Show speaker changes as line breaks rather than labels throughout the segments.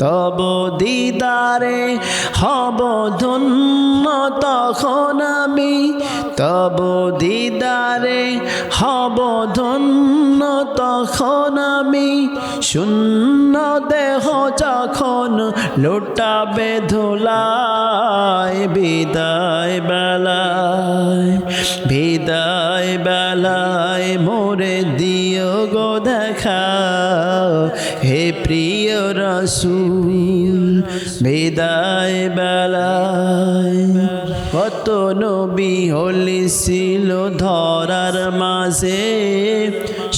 তব দিদারে হব ধন্য তখন আমি। তব দিদারে হব ধন্য তখন আমি। শূন্য দেহ যখন লুটাবে ধুলায়, বিদায় বেলায়, বিদায় মোরে দিও গো দেখা হে প্রিয় রসুল, বিদায় বেলায়। কত নবী হলি ছিল ধরার মাঝে।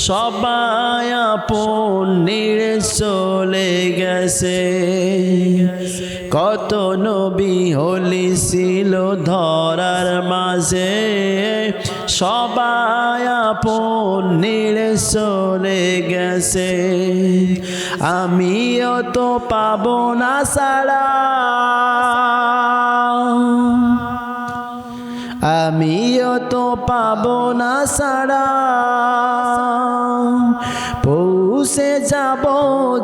সবাই আপন নিড়ে চলে গেছে। কত নবী হলি ছিল ধরার মাঝে। সবাই আপন নিড়ে চলে গেছে। আমিও তো পাব না সারা আমিও তো পাব না সারা পৌঁছে যাব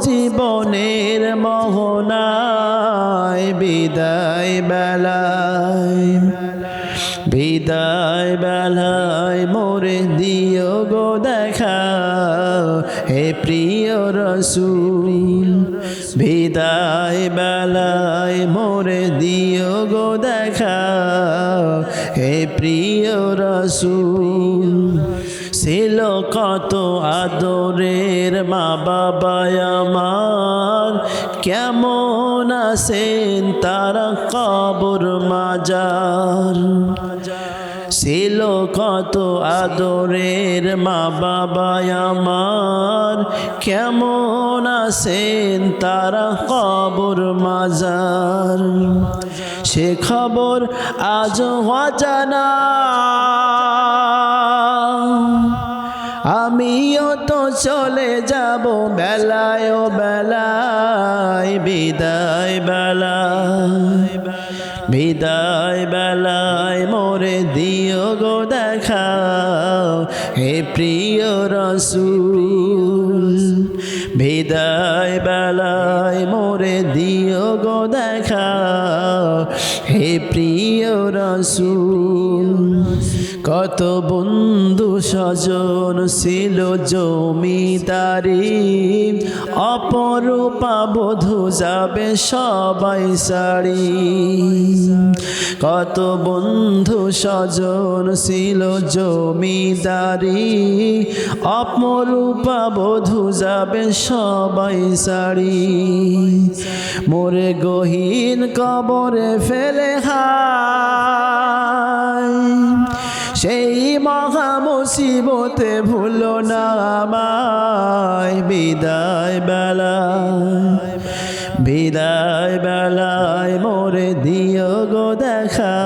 জীবনের মোহনায়, বিদায় বেলায়। বিদায় বেলায় মোরে দিও গো দেখা। হে প্রিয় রসুল, বিদায় বেলায় মোরে দিও গো দেখা। হে প্রিয় রসুল, ছিল কত আদরের মা বাবা আমার। কেমন আছেন তারা কবর মাজার? ছিল কত আদরের মা বাবা আমার। কেমন আছেন তারা কবর মাজার। সে খবর আজ অজানা। আমিও তো চলে যাব বেলায় বেলায়, বিদায় বেলায়। বিদায় গো দেখা হে প্রিয় রসুল বিদায় বেলায় মোরে দিও গো দেখা হে প্রিয় রসুল। কত বন্ধু স্বজন ছিল জমিদারি। অপরূপা বধু যাবে সবাই সারি। কত বন্ধু স্বজন ছিল জমিদারি। অপরূপা বধু যাবে সবাই সারি। মোরে গহীন কবরে ফেলে হায় সেই মহা মুসিবতে ভুলো না আমায়। বিদায় বেলায় বিদায় বেলায় মোরে দিও গো দেখা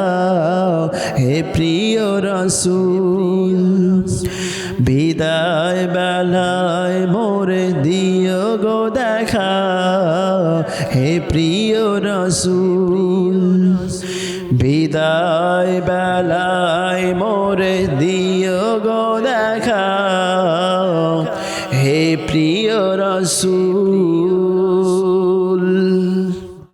হে প্রিয় রসুল, বিদায় বেলায় মোরে দিও গো দেখা হে প্রিয় রসুল, বিদায় দেখা হে প্রিয় রসুল